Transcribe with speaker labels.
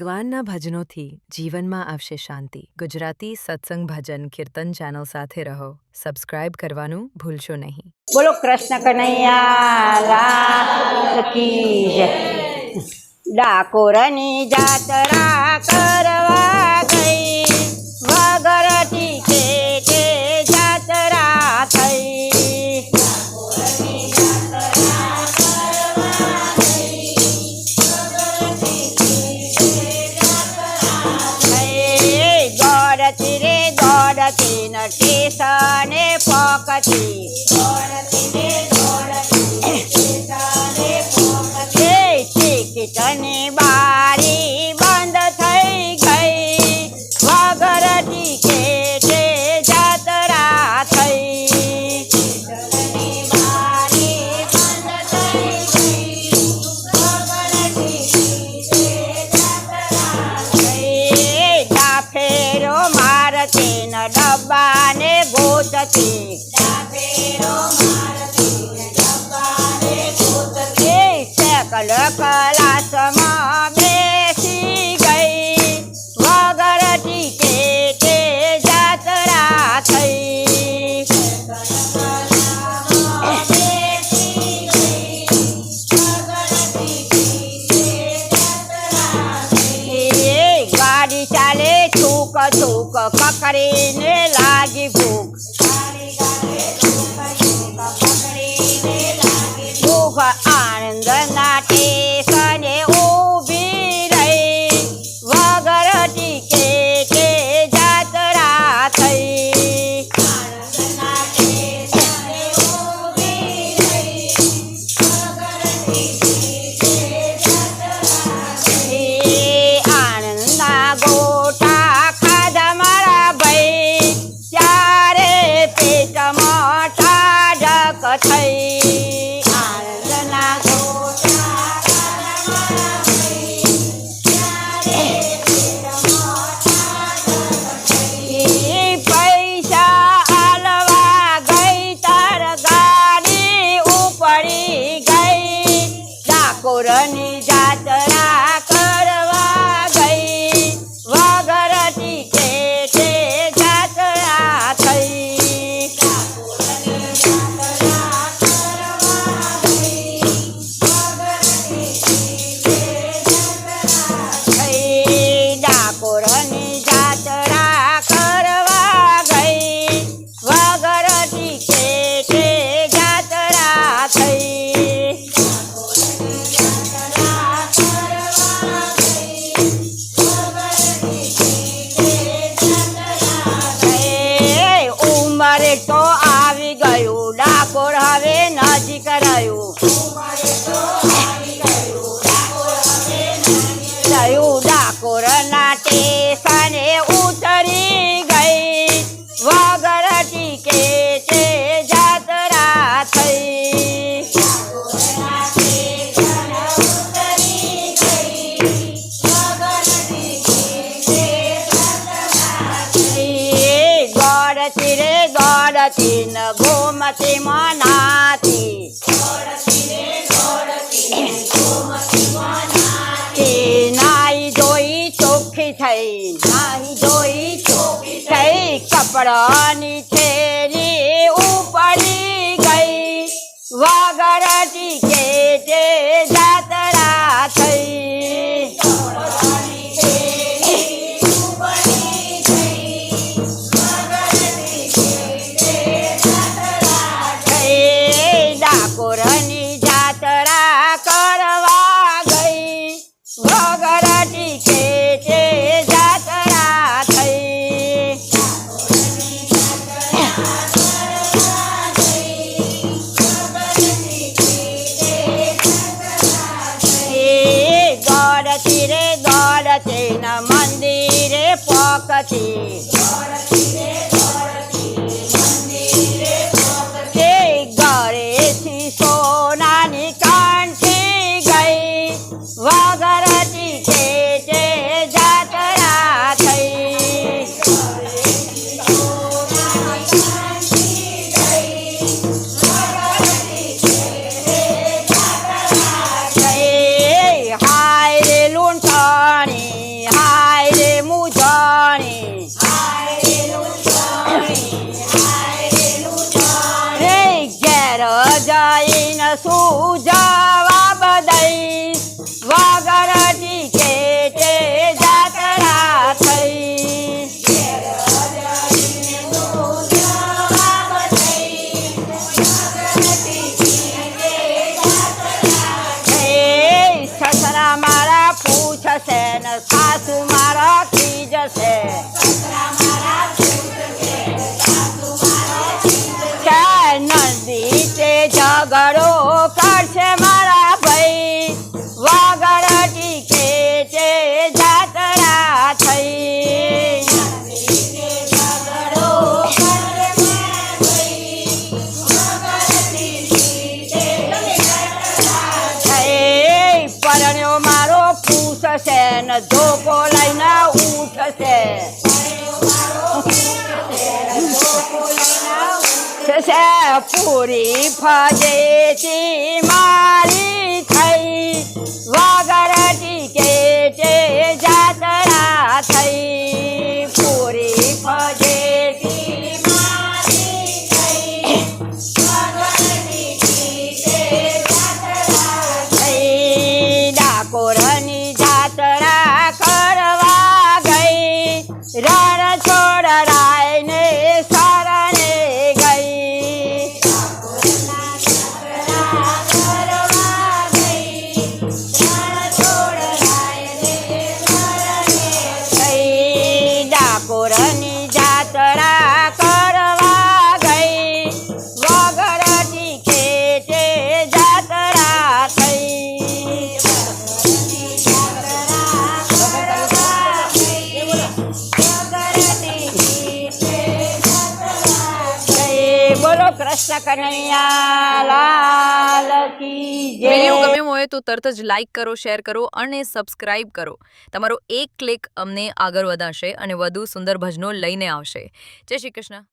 Speaker 1: ભગવાનના ભજનોથી જીવનમાં આવશે શાંતિ. ગુજરાતી સત્સંગ ભજન કીર્તન ચેનલ સાથે રહો. સબસ્ક્રાઇબ કરવાનું ભૂલશો નહીં.
Speaker 2: બોલો કૃષ્ણ કનૈયા ડાકોરની જાતરા કરવા કલ કલાસમાં બેસી ગઈ વગર તે જાતરા થઈ ગાડી ચાલે છૂક છૂક કકરીને લાગી ભૂખ. કપડાની થેલી ઉપડી ગઈ. વાગરતી કે Thank you. surprising પૂછશે ને ધોકો લઈને ઉઠશે. પૂરી ફજેતી મારી થઈ કૃષ્ણ કનૈયા, લાલ
Speaker 1: હોય તો તરત જ લાઈક કરો શેર કરો અને સબસ્ક્રાઇબ કરો. તમારો એક ક્લિક અમને આગળ વધારશે અને વધુ સુંદર ભજનો લઈને આવશે. જય શ્રી કૃષ્ણ.